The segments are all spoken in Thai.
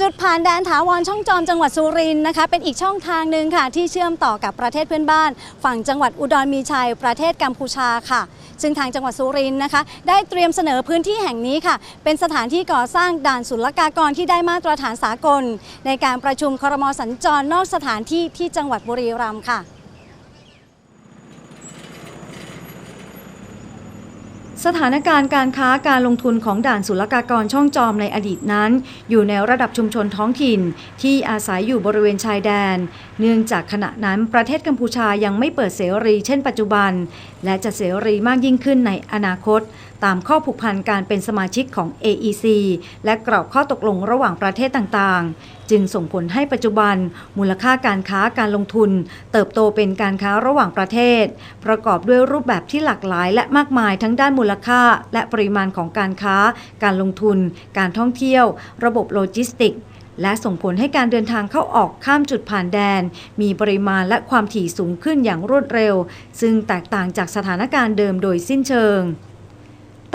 จุดผ่านแดนถาวรช่องจอมจังหวัดสุรินทร์นะคะ เป็นอีกช่องทางหนึ่งค่ะ ที่เชื่อมต่อกับประเทศเพื่อนบ้าน ฝั่งจังหวัดอุดรมีชัย ประเทศกัมพูชาค่ะ ซึ่งทางจังหวัดสุรินทร์นะคะ ได้เตรียมเสนอพื้นที่แห่งนี้ค่ะ เป็นสถานที่ก่อสร้างด่านศุลกากรที่ได้มาตรฐานสากล ในการประชุมครมสัญจรนอกสถานที่ที่จังหวัดบุรีรัมย์ค่ะ สถานการณ์การค้าการลงทุนของด่านศุลกากรช่องจอมในอดีตนั้น อยู่ในระดับชุมชนท้องถิ่นที่อาศัยอยู่บริเวณชายแดน เนื่องจากขณะนั้นประเทศกัมพูชายังไม่เปิดเสรีเช่นปัจจุบัน และจะเสรีมากยิ่งขึ้นในอนาคต ตามข้อผูกพันการเป็นสมาชิกของ AEC และกรอบข้อตกลงระหว่างประเทศต่างๆจึงส่งผลให้ปัจจุบัน มูลค่าการค้าการลงทุน เติบโตเป็นการค้าระหว่างประเทศ ประกอบด้วยรูปแบบที่หลากหลายและมากมายทั้งด้านมูลค่า และปริมาณของการค้า การลงทุน การท่องเที่ยว ระบบโลจิสติกส์และส่งผลให้การเดินทางเข้าออกข้ามจุดผ่านแดน มีปริมาณและความถี่สูงขึ้นอย่างรวดเร็ว ซึ่งแตกต่างจากสถานการณ์เดิมโดยสิ้นเชิง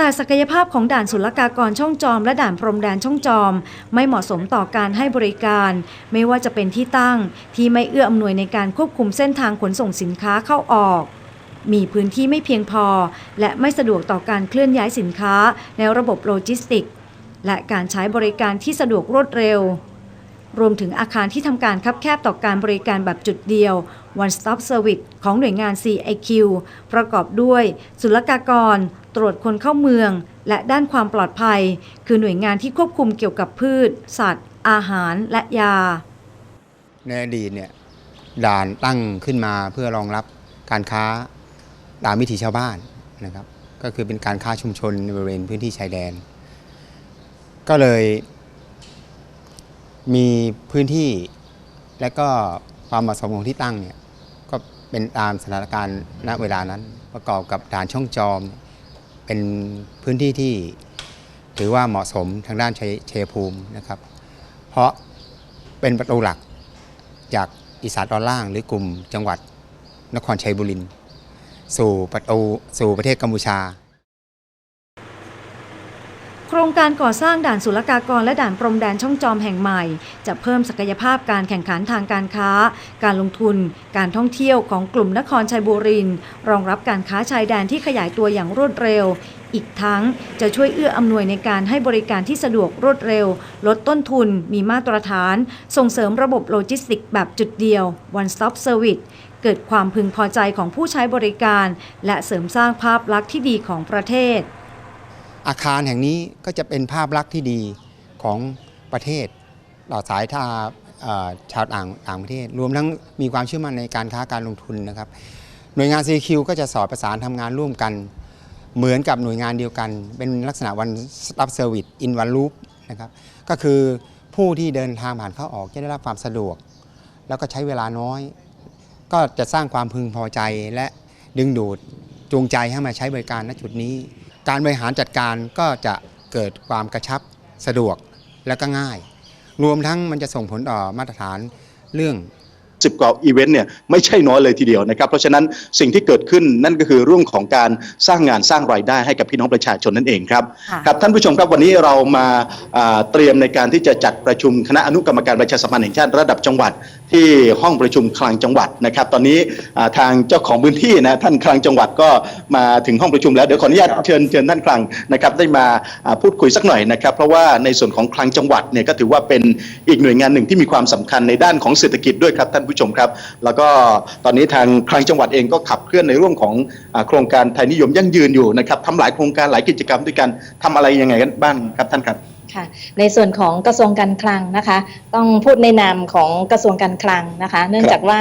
แต่ศักยภาพของด่านศุลกากรช่องจอม และด่านพรมแดนช่องจอม ไม่เหมาะสมต่อการให้บริการ ไม่ว่าจะเป็นที่ตั้ง ที่ไม่เอื้ออำนวยในการควบคุมเส้นทางขนส่งสินค้าเข้าออก มีพื้นที่ไม่เพียงพอ และไม่สะดวกต่อการเคลื่อนย้ายสินค้าในระบบโลจิสติก และการใช้บริการที่สะดวกรวดเร็ว รวมถึงอาคารที่ทำการคับแคบต่อการบริการแบบจุดเดียว One Stop Service ของหน่วยงาน CIQ ประกอบด้วยศุลกากร ตรวจคนเข้าเมือง และด้านความปลอดภัย คือหน่วยงานที่ควบคุมเกี่ยวกับพืช สัตว์ อาหารและยา ในอดีตเนี่ยด่านตั้งขึ้นมาเพื่อรองรับการค้าตามวิถีชาวบ้านนะครับ ก็คือเป็นการค้าชุมชนในบริเวณพื้นที่ชายแดน ก็เลยมีพื้นที่และก็ความเหมาะสมของที่ตั้งเนี่ยก็เป็นตามสถานการณ์ณเวลานั้นประกอบกับด่านช่องจอม เป็นพื้นที่ที่ถือว่าเหมาะสมทางด้านชัยชัยภูมินะครับ เพราะเป็นประตูหลักจากอีสานตอนล่าง หรือกลุ่มจังหวัดนครชัยบุรีสู่ประตูสู่ประเทศกัมพูชา ครงการก่อสร้างด่านศุลกากรและด่านพรมแดนช่องจอมแห่งใหม่ จะเพิ่มศักยภาพการแข่งขันทางการค้า การลงทุน การท่องเที่ยวของกลุ่มนครชัยบุรีรองรับการค้าชายแดนที่ขยายตัวอย่างรวดเร็ว อีกทั้งจะช่วยเอื้ออำนวยในการให้บริการที่สะดวกรวดเร็ว ลดต้นทุน มีมาตรฐาน ส่งเสริมระบบโลจิสติกส์แบบจุดเดียว One Stop Service เกิดความพึงพอใจของผู้ใช้บริการ และเสริมสร้างภาพลักษณ์ที่ดีของประเทศ อาคารแห่งนี้ก็จะเป็นภาพลักษณ์ที่ดีของประเทศต่อสายทาชาวต่างต่างประเทศ รวมทั้งมีความเชื่อมั่นในการค้าการลงทุนนะครับ หน่วยงาน CQ ก็จะสอดประสานทำงานร่วมกัน เหมือนกับหน่วยงานเดียวกัน เป็นลักษณะ one stop service in one loop นะครับก็คือผู้ที่เดินทางผ่านเข้าออกจะได้รับความสะดวก แล้วก็ใช้เวลาน้อย ก็จะสร้างความพึงพอใจและดึงดูดจูงใจให้มาใช้บริการณจุดนี้ การบริหารจัดการก็จะเกิดความกระชับสะดวกและก็ง่าย รวมทั้งมันจะส่งผลต่อมาตรฐานเรื่อง 10 กว่าอีเวนต์เนี่ยไม่ใช่น้อยเลยทีเดียวนะครับ เพราะฉะนั้นสิ่งที่เกิดขึ้นนั่นก็คือเรื่องของการสร้างงานสร้างรายได้ให้กับพี่น้องประชาชนนั่นเองครับค่ะครับท่านผู้ชมครับวันนี้เรามาอ่าเตรียมในการที่จะจัดประชุมคณะอนุกรรมการประชาสัมพันธ์แห่งชาติระดับจังหวัด ที่ห้องประชุมคลังจังหวัดนะครับ ตอนนี้อ่าทางเจ้าของพื้นที่นะท่านคลังจังหวัดก็มาถึงห้องประชุมแล้วเดี๋ยวขออนุญาตเชิญเชิญท่านคลังนะครับได้มาอ่าพูดคุยสักหน่อยนะครับเพราะว่าในส่วนของคลังจังหวัดเนี่ยก็ถือว่าเป็นอีกหน่วยงานหนึ่งที่มีความสำคัญในด้านของเศรษฐกิจด้วยครับท่านผู้ชมครับ แล้วก็ตอนนี้ทางคลังจังหวัดเองก็ขับเคลื่อนในเรื่องของอโครงการไทยนิยมยั่งยืนอยู่นะครับทำหลายโครงการหลายกิจกรรมด้วยกันทำอะไรยังไงกันบ้างครับท่านครับค่ะในส่วนของกระทรวงการคลังนะคะ ต้องพูดในนามของกระทรวงการคลังนะคะ เนื่องจากว่า